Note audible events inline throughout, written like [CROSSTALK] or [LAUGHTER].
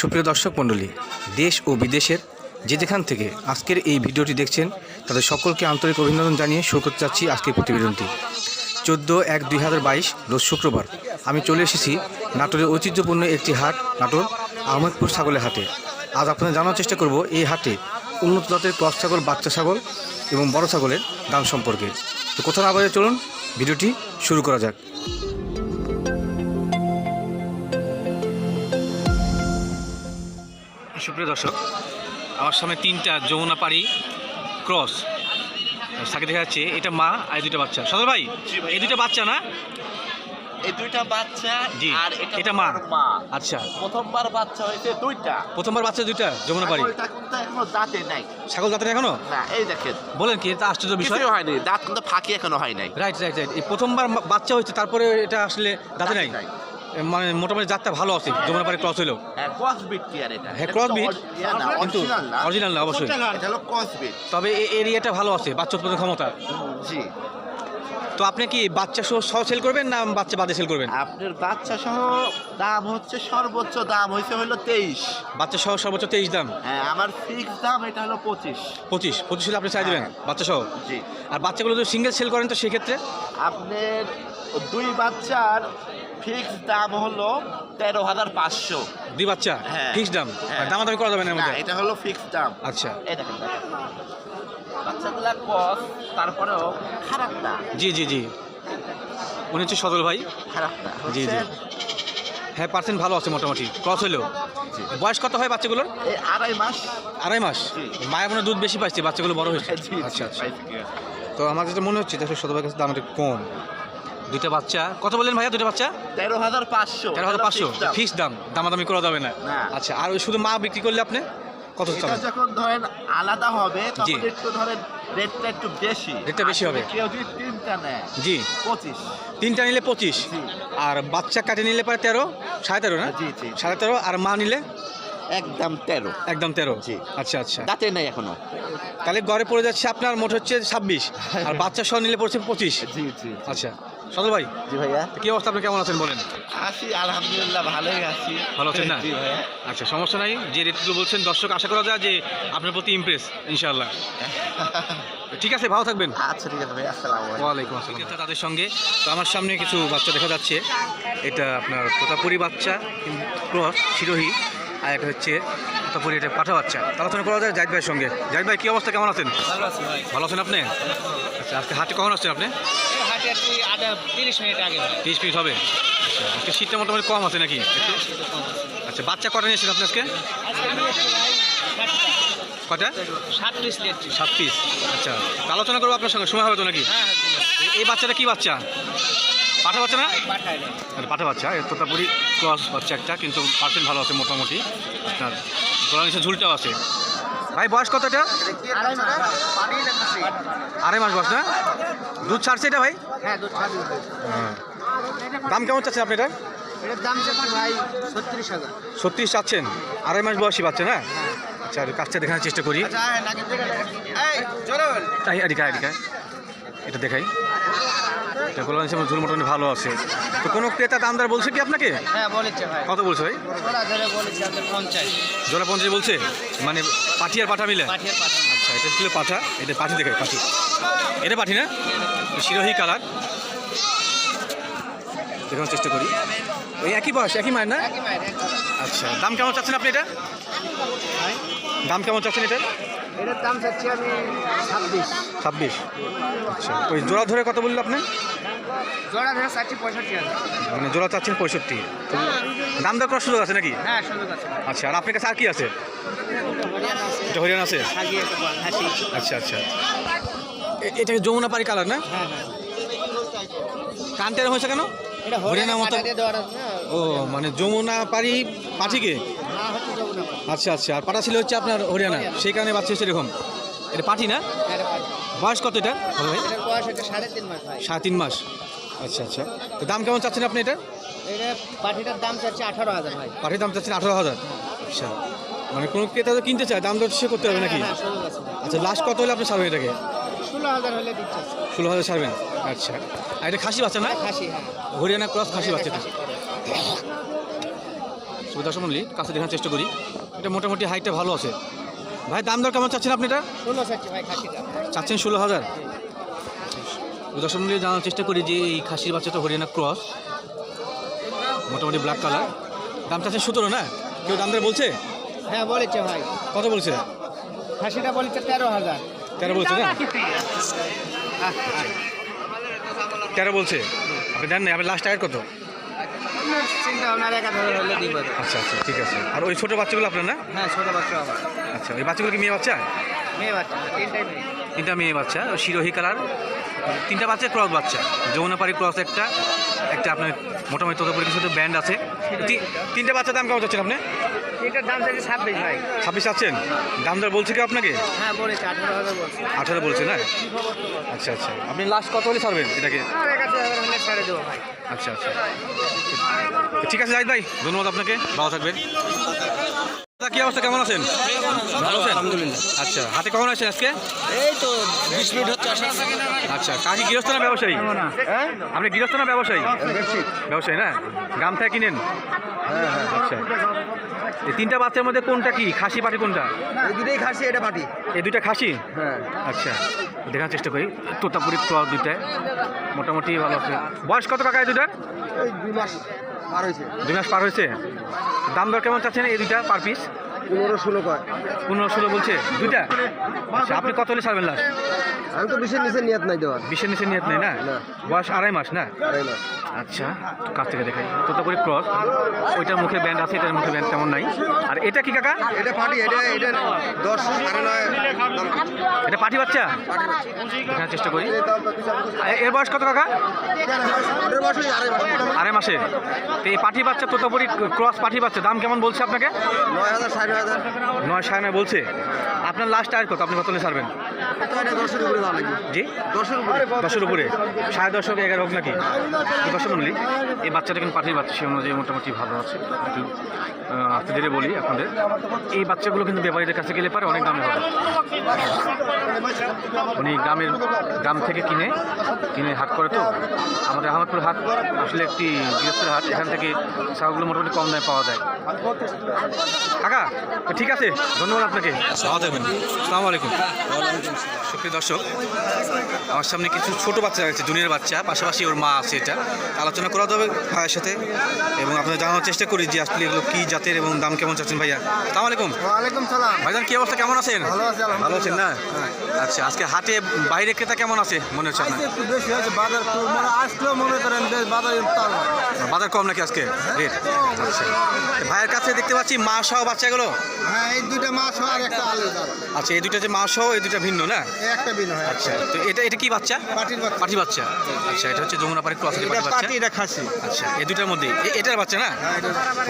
সুপ্রিয় দর্শক মণ্ডলী, দেশ ও বিদেশের যে যেখান থেকে আজকের এই ভিডিওটি দেখছেন, তাদের সকলকে আন্তরিক অভিনন্দন জানিয়ে শুরু করতে যাচ্ছি আজকের প্রতিবেদনটি। চোদ্দ এক দুই হাজার বাইশ রোজ শুক্রবার আমি চলে এসেছি নাটোরের ঐতিহ্যপূর্ণ একটি হাট, নাটোর আহমেদপুর ছাগলের হাটে। আজ আপনাদের জানার চেষ্টা করব এই হাটে উন্নত জাতের ক্রস ছাগল, বাচ্চা ছাগল এবং বড় ছাগলের দাম সম্পর্কে। তো কোথাও না বাইরে চলুন, ভিডিওটি শুরু করা যাক। সুপ্রিয় দর্শক আমার সামনে তিনটা যমুনা পাড়ি ক্রস। সাকে দেখা যাচ্ছে এটা মা আর এই দুটো বাচ্চা। সদর ভাই এই দুটো বাচ্চা না? এই দুইটা বাচ্চা জি, আর এটা মা। আচ্ছা। প্রথমবার বাচ্চা হয়েছে দুইটা। প্রথমবার বাচ্চা দুইটা যমুনা পাড়ি। এখনও দাঁতে নাই। ছাগল দাঁতেন এখনও? না এই দেখেন। বলেন কি এটা আশ্চর্য বিষয়। হয়নি দাঁত কিন্তু ফাঁকি এখনও হয় নাই। রাইট রাইট রাইট এই প্রথমবার বাচ্চা হয়েছে তারপরে এটা আসলে দাঁতে নাই। মানে মোটামুটি যাত্রা ভালো আছে যমুনা পাড়ি ক্রস হইল হ্যাঁ ক্রস বিট হ্যাঁ, ইয়া কিন্তু অরিজিনাল না। অবশ্যই। এটা হলো ক্রস বিট তবে এই এরিয়াটা ভালো আছে বাচ্চা উৎপাদন ক্ষমতা। জি। তো আপনি কি বাচ্চা সহ সহ সেল করবেন না বাচ্চা বাদে সেল করবেন? আপনার বাচ্চা সহ দাম হচ্ছে সর্বোচ্চ দাম হয়েছে হলো তেইশ। বাচ্চা সহ সর্বোচ্চ তেইশ দাম? হ্যাঁ আমার ফিক্স দাম এটা হলো পঁচিশ। পঁচিশ পঁচিশ হলে আপনি চাই দেবেন হ্যাঁ। বাচ্চা সহ? জি। আর বাচ্চাগুলো যদি সিঙ্গেল সেল করেন তো সেক্ষেত্রে? আপনার দুই বাচ্চার ফিক্স দাম হলো তেরো হাজার পাঁচশো। দুই বাচ্চা? হ্যাঁ। ফিক্স দাম? হ্যাঁ। দামাদামি করা যাবে না এর না মধ্যে এটা হলো ফিক্স দাম। আচ্ছা। এই দেখেন দেখেন। বাচ্চাগুলা কস তারপরেও খারাপ না। জি জি জি। উনি হচ্ছে সদল ভাই। খারাপ না জি, হচ্ছে হ্যাঁ পার্সেন্ট ভালো আছে মোটামুটি। ক্রস হলেও জি। বয়স কত হয় বাচ্চাগুলোর? এই আড়াই মাস। আড়াই মাস? জি। মায়ের মনে হয় দুধ বেশি পাইছে বাচ্চাগুলো বড় হয়েছে। জি, জি, আচ্ছা আচ্ছা। পাইছি তো আমার যেটা মনে হচ্ছে দেখো সদল ভাইয়ের কাছে দাম একটু কম। দুইটা বাচ্চা। কত বললেন ভাইয়া দুইটা বাচ্চা? তেরো হাজার পাঁচশো। তেরো হাজার পাঁচশো। ফিক্স দাম। দামাদামি করা যাবে না। আচ্ছা আর ওই শুধু মা বিক্রি করলে আপনি? কত যখন ধরেন আলাদা হবে। তখন একটু ধরেন রেটটা একটু বেশি। রেটটা বেশি হবে। কেউ যদি তিনটা নেয় জি। পঁচিশ। তিনটা নিলে পঁচিশ। আর বাচ্চা কাটে নিলে পরে তেরো সাড়ে তেরো না? জি, জি। সাড়ে তেরো আর মা নিলে? একদম তেরো। একদম তেরো। জি। আচ্ছা আচ্ছা। দাঁতে নেই এখনও। তাহলে ঘরে পড়ে যাচ্ছে আপনার মোট হচ্ছে ছাব্বিশ। আর বাচ্চা সহ নিলে পড়ছে পঁচিশ। জি জি। আচ্ছা। সদর ভাই জি ভাইয়া। কি অবস্থা? আপনি কেমন আছেন বলেন। আছি আলহামদুলিল্লাহ ভালোই আছি। ভালো আছেন না? জি ভাইয়া। আচ্ছা সমস্যা নাই যে রেটগুলো বলছেন দর্শক আশা করা যায় যে আপনার প্রতি ইমপ্রেস ইনশাআল্লাহ। [LAUGHS] ঠিক আছে ভালো থাকবেন। আচ্ছা ঠিক আছে ভাই আসসালামু আলাইকুম। আসসালাম। তাদের সঙ্গে। তো আমার সামনে কিছু বাচ্চা দেখা যাচ্ছে। এটা আপনার তোতাপুরি বাচ্চা ক্রস শিরোহী আর একটা হচ্ছে তোতাপুরি এটা পাঠা বাচ্চা। আলোচনা করা যায় জাহিদ ভাইয়ের সঙ্গে। জাহিদ ভাই কী অবস্থা? কেমন আছেন? ভালো আছি ভাই। ভালো আছেন আপনি? আচ্ছা আজকে হাটে কখন আসছেন আপনি? এই হাটে আধা তিরিশ মিনিট আগে তিরিশ মিনিট হবে? আচ্ছা আজকে শীতটা মোটামুটি কম আছে নাকি? আছে। আচ্ছা বাচ্চা কটা নিয়েছেন আপনি আজকে। কটা? ষাট পিস সাত পিস আচ্ছা আলোচনা করব আপনার সঙ্গে সময় হবে তো নাকি? হ্যাঁ হ্যাঁ এই বাচ্চাটা কি বাচ্চা? পাঠা বাচ্চা না? পাঠা বাচ্চা এর তোতাপুরি ক্রস বাচ্চা একটা কিন্তু পার্সেন্ট ভালো আছে মোটামুটি। আপনার গলা নিচে ঝুলটাও আছে। ভাই বয়স কত এটা? আড়াই মাস বয়স না? দুধ ছাড়ছে এটা ভাই? হ্যাঁ দিন। দাম কেমন চাচ্ছেন আপনি এটা? ছত্রিশ চাচ্ছেন। আড়াই মাস বয়সী বাচ্চা না? আচ্ছা কাছটা দেখানোর চেষ্টা করি। আচ্ছা হ্যাঁ এদিকে এদিকে এটা দেখাই। এটা গলা নিচে ঝুল মোটামুটি ভালো আছে। তো কোনো ক্রেতা দামদার বলছে কি আপনাকে? হ্যাঁ বলেছে ভাই। কত বলছে ভাই? জোড়া পঞ্চাশ বলছে? মানে পাঠি আর পাঠা মিলে? আচ্ছা এটা ছিল পাঠা এটা পাঠি দেখাই পাঠি। এটা পাঠি না? শিরোহী কালার। দেখানোর চেষ্টা করি। ওই একই বয়স একই মায়ের না। আচ্ছা দাম কেমন চাচ্ছেন আপনি এটা? দাম কেমন চাচ্ছেন এটা? এটার দাম চাচ্ছি আমি ছাব্বিশ। ছাব্বিশ। আচ্ছা ওই জোড়া ধরে কত বললেন আপনি? জোড়া ধরে চাচ্ছি পঁয়ষট্টি মানে জোড়া চাচ্ছেন পঁয়ষট্টি। দাম দর করার সুযোগ আছে নাকি? হ্যাঁ সুযোগ আছে। আচ্ছা আর আপনার কাছে আর কি আছে? হরিয়ানা আছে? আচ্ছা আচ্ছা। এটা যমুনা পাড়ি কালার না? হ্যাঁ হ্যাঁ। হয়েছে কেন? হরিয়ানা মতো- ও মানে যমুনা পাড়ি পাঠিকে? আচ্ছা আচ্ছা। আর পাটা ছিল হচ্ছে আপনার হরিয়ানা। সেই কারণে বাচ্চা হচ্ছে এরকম। এটা পাঠি না? বয়স কত এটা? সাড়ে তিন মাস সাড়ে তিন মাস। আচ্ছা আচ্ছা। তো দাম কেমন চাচ্ছেন আপনি এটা? পাঠিটার দাম চাচ্ছে আঠারো হাজার ভাই। পাঠির দাম চাচ্ছেন আঠারো হাজার। আচ্ছা। মানে কোনো ক্রেতা তো কিনতে চায় দাম দর সে করতে হবে নাকি? হ্যাঁ ভাই। আচ্ছা লাস্ট কত হলে আপনি ছাড়বেন এটাকে? ষোলো হাজার হলে ষোলো হাজার ছাড়বেন। আচ্ছা। আর এটা খাসি বাচ্চা না? খাসি হ্যাঁ। হরিয়ানা ক্রস খাসি বাচ্চাটা। সুবিধা সম্বন্ধে কাছে দেখার চেষ্টা করি। এটা মোটামুটি হাইটটা ভালো আছে। ভাই দাম দর কেমন চাচ্ছেন আপনি এটা? চাচ্ছেন ষোলো হাজার? দর্শক মূল্যে জানার চেষ্টা করি যে এই খাসির বাচ্চাটা হরিয়ানা ক্রস মোটামুটি ব্ল্যাক কালার দাম চাচ্ছেন সতেরো না? কেউ দাম দর বলছে? হ্যাঁ বলেছে ভাই। কত বলছে? খাসিটা বলেছে তেরো হাজার। তেরো বলছে না? তেরো বলছে? আপনি দেন না আপনি লাস্ট টায়ার কত? চিন্তা ভাবনার এক হাজার হলে দিব। আচ্ছা আচ্ছা ঠিক আছে। আর ওই ছোটো বাচ্চাগুলো আপনার না? হ্যাঁ ছোটো বাচ্চা আমার। আচ্ছা ওই বাচ্চাগুলো কি মেয়ে বাচ্চা? মেয়ে বাচ্চা তিনটাই মেয়ে। তিনটা মেয়ে বাচ্চা ওই শিরোহী কালার। তিনটা বাচ্চা ক্রস বাচ্চা। যমুনাপাড়ি ক্রস একটা একটা আপনার মোটামুটি তোদের কিছু ব্যান্ড আছে। তিনটে তিনটা বাচ্চার দাম কেমন চাচ্ছেন আপনি? এটার দাম চাইছে ছাব্বিশ ভাই। ছাব্বিশ চাচ্ছেন? দাম দর বলছে কি আপনাকে? হ্যাঁ বলেছে আঠারো হাজার বলছে। আঠারো বলছে না? আচ্ছা আচ্ছা। আপনি লাস্ট কত হলে ছাড়বেন এটাকে? ছেড়ে দেবো ভাই। আচ্ছা আচ্ছা। ঠিক আছে জাহিদ ভাই ধন্যবাদ আপনাকে। ভালো থাকবেন। কি অবস্থা? কেমন আছেন? ভালো আছেন? আলহামদুলিল্লাহ। আচ্ছা হাতে কখন আছেন আজকে? এই তো বিশ মিনিট হচ্ছে আচ্ছা কাকি গৃহস্থ না ব্যবসায়ী? আপনি গৃহস্থ না ব্যবসায়ী? ব্যবসায়ী না? থেকে কিনেন? আচ্ছা। এই তিনটা বাচ্চার মধ্যে কোনটা কি? খাসি পাটি কোনটা? এই দুটোই খাসি এটা পাটি। এই দুইটা খাসি? হ্যাঁ। আচ্ছা দেখার চেষ্টা করি। তোতাপুরি ক্রস দুইটায় মোটামুটি ভালো আছে। বয়স কত কাকা এই দুইটার? দুই মাস। দুই মাস পার হয়েছে? দাম দর কেমন চাচ্ছেন এই দুইটা পার পিস পনেরো ষোলো কয়। পনেরো ষোলো বলছে। দুইটা? আচ্ছা আপনি কত হলে ছাড়বেন লাস্ট আমি তো বিশের নিচে নিয়ত নাই দেওয়ার। বিশের নিচে নিয়ত নাই না। বয়স আড়াই মাস না? আড়াই মাস। আচ্ছা কাছ থেকে দেখাই। করে ক্রস ওইটার মুখে ব্যান্ড আছে এটার মুখে ব্যান্ড তেমন নাই। আর এটা কি কাকা? এটা পাটি এটা এটা দশ সাড়ে নয় এটা পাটি বাচ্চা? দেখার চেষ্টা করি। এর বয়স কত কাকা? আড়াই মাসে। তো এই পাঠি বাচ্চা তোতাপুরি ক্রস পাঠি বাচ্চা দাম কেমন বলছে আপনাকে? নয় হাজার সাড়ে নয় হাজার। নয় সাড়ে নয় বলছে। আপনার লাস্ট আর কত? আপনি কত ছাড়বেন? দশের জি? দশের উপরে। সাড়ে দশ হোক এগারো হোক নাকি? দশ বললি এই বাচ্চাটা কিন্তু পাঠিয়ে বাচ্চা সে অনুযায়ী মোটামুটি ভালো আছে। একটু আস্তে ধীরে বলি আপনাদের। এই বাচ্চাগুলো কিন্তু ব্যাপারীদের কাছে গেলে পারে অনেক দামে হবে উনি গ্রামের গ্রাম থেকে কিনে কিনে হাট করে তো। আমাদের আহমদপুর হাট আসলে একটি গৃহস্থের হাট এখান থেকে ছাগলগুলো মোটামুটি কম দামে পাওয়া যায়। কাকা ঠিক আছে ধন্যবাদ আপনাকে। আসসালামু আলাইকুম। সুপ্রিয় দর্শক আমার সামনে কিছু ছোট বাচ্চা আছে জুনিয়র বাচ্চা পাশাপাশি ওর মা আছে এটা। আলোচনা করা হবে ভাইয়ের সাথে এবং আপনাদের জানানোর চেষ্টা করি যে আসলে এগুলো কী জাতের এবং দাম কেমন চাচ্ছেন ভাইয়া। আসসালামু আলাইকুম। ওয়ালাইকুম সালাম। ভাইজান কি অবস্থা? কেমন আছেন? ভালো আছি, আলহামদুলিল্লাহ। ভালো আছেন না? আচ্ছা আজকে হাটে বাইরে ক্রেতা কেমন আছে মনে হচ্ছে আপনার? বেশি হয়েছে বাজার মানে আসলেও মনে করেন বেশ বাজার বাজার কম নাকি আজকে? রেট? আচ্ছা। ভাইয়ের কাছে দেখতে পাচ্ছি মা সহ বাচ্চাগুলো। হ্যাঁ এই দুইটা হয় আর একটা আচ্ছা এই দুইটা যে মা সহ এই দুইটা ভিন্ন না? একটা বিন আচ্ছা তো এটা এটা কি বাচ্চা? পাটির বাচ্চা। বাচ্চা। আচ্ছা এটা হচ্ছে যমুনাপাড়ি ক্রস এটা বাচ্চা। পাটি এটা খাসি। আচ্ছা এই দুইটার মধ্যে। এটার বাচ্চা না? হ্যাঁ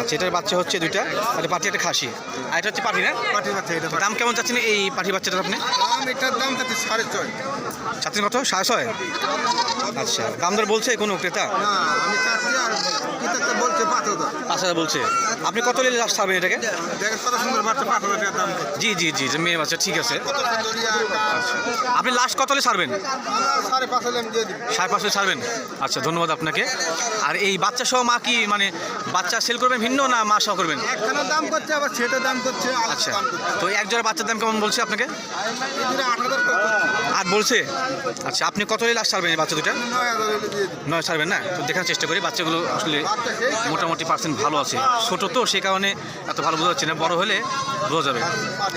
আচ্ছা এটার বাচ্চা হচ্ছে দুইটা। আর পাটি একটা খাসি। আর এটা হচ্ছে পাটি না? পাটির বাচ্চা এটা দাম কেমন চাচ্ছেন এই পাঠি বাচ্চাটার আপনি? দাম এটার দাম সাড়ে ছয়। চাচ্ছেন কত? সাড়ে ছয়? আচ্ছা দাম দর বলছে কোনো ক্রেতা? না আমি চাচ্ছি আর কিতাবটা বলছে পাঁচ হাজার। পাঁচ হাজার বলছে। আপনি কত নিলে লাস্ট ছাড়বেন এটাকে? জি জি জি মেয়ে বাচ্চা ঠিক আছে। আপনি লাস্ট কত হলে ছাড়বেন? সাড়ে পাঁচ হলে ছাড়বেন? আচ্ছা ধন্যবাদ আপনাকে। আর এই বাচ্চা সহ মা কি মানে বাচ্চা সেল করবেন ভিন্ন না মা সহ করবেন? দাম করছে আবার সেটা দাম করছে আচ্ছা তো এক জোড়া বাচ্চার দাম কেমন বলছে আপনাকে? আট। আর বলছে? আচ্ছা আপনি কত হলে লাস্ট ছাড়বেন এই বাচ্চা দুটা? নয় ছাড়বেন না? তো দেখার চেষ্টা করি, বাচ্চাগুলো আসলে মোটামুটি পার্সেন্ট ভালো আছে। ছোটো তো, সে কারণে এত ভালো বোঝা যাচ্ছে না, বড় হলে বোঝা যাবে।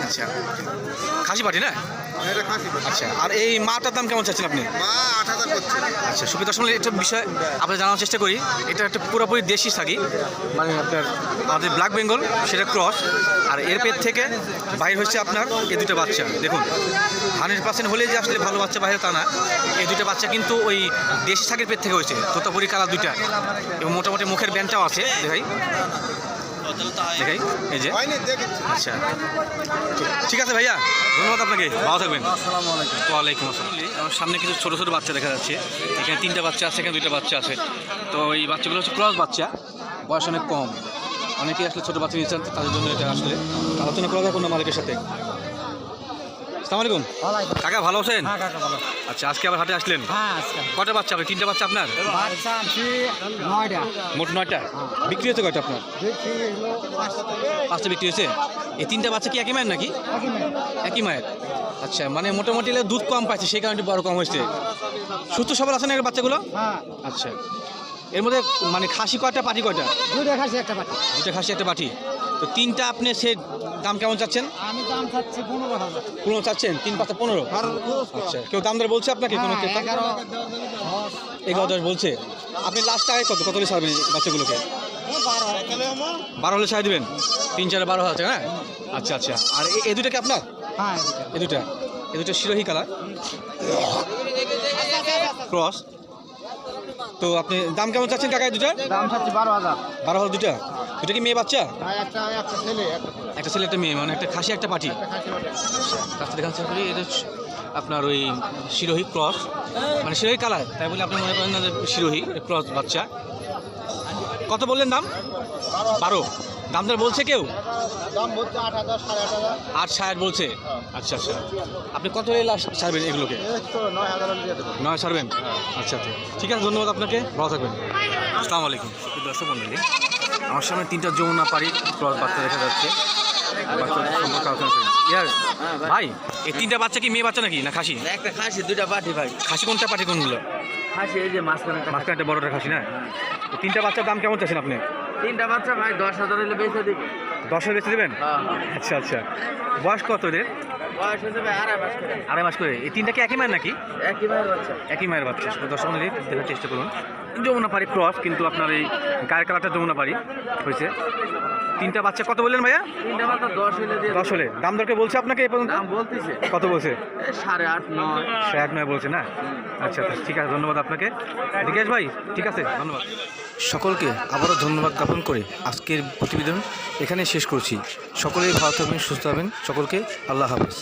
আচ্ছা। খাসি পাটি না। আচ্ছা আর এই মাটার দাম কেমন চাচ্ছেন আপনি? আচ্ছা সুবিধা শুনলে এটা বিষয় আপনার জানার চেষ্টা করি এটা একটা পুরোপুরি দেশি থাকি মানে আপনার আমাদের ব্ল্যাক বেঙ্গল সেটা ক্রস আর এর পেট থেকে বাইর হচ্ছে আপনার এই দুটো বাচ্চা। দেখুন হান্ড্রেড পার্সেন্ট হলে যে আসলে ভালো বাচ্চা বাইরে তা না এই দুটো বাচ্চা কিন্তু ওই দেশি শাকের পেট থেকে হয়েছে তোতাপুরি কালার দুইটা এবং মোটামুটি মুখের ব্যান্ডটাও আছে দেখাই। দেখাই এই যে। আচ্ছা। ঠিক আছে ভাইয়া ধন্যবাদ আপনাকে। ভালো থাকবেন। ওয়ালাইকুম আসসালাম। আমার সামনে কিছু ছোটো ছোটো বাচ্চা দেখা যাচ্ছে। এখানে তিনটা বাচ্চা আছে এখানে দুইটা বাচ্চা আছে। তো এই বাচ্চাগুলো হচ্ছে ক্রস বাচ্চা। বয়স অনেক কম। অনেকেই আসলে ছোটো বাচ্চা নিচ্ছেন তাদের জন্য এটা আসলে আলোচনা করা যায় কোনো মালিকের সাথে। আসসালামু আলাইকুম কাকা ভালো আছেন? হ্যাঁ আচ্ছা আজকে আবার হাটে আসলেন? হ্যাঁ কটা বাচ্চা তিনটা বাচ্চা আপনার? নয়টা। মোট নয়টা। বিক্রি হয়েছে কয়টা আপনার? পাঁচটা। বিক্রি হয়েছে? এই তিনটা বাচ্চা কি একই মায়ের নাকি? একই মায়ের। আচ্ছা মানে মোটামুটি দুধ কম পাচ্ছে সেই কারণে বড় কম হয়েছে। সুস্থ সবার আছে না বাচ্চাগুলো? হ্যাঁ। আচ্ছা। এর মধ্যে মানে খাসি কয়টা পাটি কয়টা? দুইটা খাসি একটা পাটি। দুটা খাসি একটা পাটি। তো তিনটা আপনি সে দাম কেমন চাচ্ছেন? আমি দাম চাচ্ছি পনেরো হাজার। পনেরো চাচ্ছেন? তিন পাতা পনেরো? আচ্ছা কেউ দাম দর বলছে আপনাকে কোনো হ্যাঁ? এগারো দশ এগারো দশ। বলছে। আপনি লাস্ট টাকায় কত কত এই বাচ্চাগুলোকে? বারো হলে ছাড় দিবেন? তিন চারে বারো হাজার হ্যাঁ আচ্ছা আচ্ছা। আর এ- এই দুটা কি আপনার? হ্যাঁ এই দুটা এই দুটা শিরোহী কালার। ক্রস তো আপনি দাম কেমন চাচ্ছেন টাকা দুটা দাম চাচ্ছি বারো হাজার। বারো হাজার দুটা দুটা কি মেয়ে বাচ্চা? হ্যাঁ একটা ছেলে একটা মেয়ে মানে একটা খাসি একটা পাটি। রাস্তা দেখান চেষ্টা এটা হচ্ছে আপনার ওই শিরোহী ক্রস। মানে শিরোহী কালার তাই বলে আপনি মনে করেন শিরোহী ক্রস বাচ্চা। কত বললেন দাম? বারো। দাম দর বলছে কেউ? দাম বলছে আট হাজার সাড়ে আট হাজার। আট ষাট বলছে? আচ্ছা আচ্ছা। আপনি কত লাস্ট ছাড়বেন এগুলোকে? এই তো নয় নয় ছাড়বেন আচ্ছা আচ্ছা। ঠিক আছে ধন্যবাদ আপনাকে। ভালো থাকবেন। আসসালামু আলাইকুম। দর্শক মন্ডলী আমার সামনে তিনটা যমুনা পাড়ি ক্রস বাচ্চা দেখা যাচ্ছে। ভাই এই তিনটা বাচ্চা কি মেয়ে বাচ্চা নাকি না খাসি? একটা খাসি দুইটা পাটি ভাই। খাসি কোনটা পাটি কোনগুলো? খাসি এই যে মাঝখানে মাঝখানে একটা বড়টা খাসি না? তিনটা বাচ্চার দাম কেমন চাইছেন আপনি? তিনটা বাচ্চা ভাই দশ হাজার হলে বেঁচে দিবি। দশ হাজার বেচে দেবেন? হ্যাঁ। আচ্ছা আচ্ছা। বয়স কত এদের? বয়স হয়ে যাবে আড়াই মাস করে। আড়াই মাস করে। এই তিনটা কি একই মায়ের নাকি? একই মায়ের বাচ্চা। একই মায়ের বাচ্চা। দশ দর্শক দেখার চেষ্টা করুন। যমুনা পাড়ি ক্রস কিন্তু আপনার এই গায়ের কালারটা যমুনা পাড়ি হয়েছে। তিনটা বাচ্চা কত বললেন ভাইয়া? তিনটা বাচ্চা দশ হলে। দাম দরকে বলছে আপনাকে এই পর্যন্ত? দাম বলতেছে। কত বলছে? সাড়ে আট নয়। সে এক নয় বলছে না? আচ্ছা আচ্ছা ঠিক আছে ধন্যবাদ আপনাকে। জিজ্ঞেস ভাই ঠিক আছে ধন্যবাদ। সকলকে আবারও ধন্যবাদ জ্ঞাপন করে আজকের প্রতিবেদন এখানে শেষ করছি। সকলেই ভালো থাকবেন সুস্থ হবেন সকলকে আল্লাহ হাফেজ।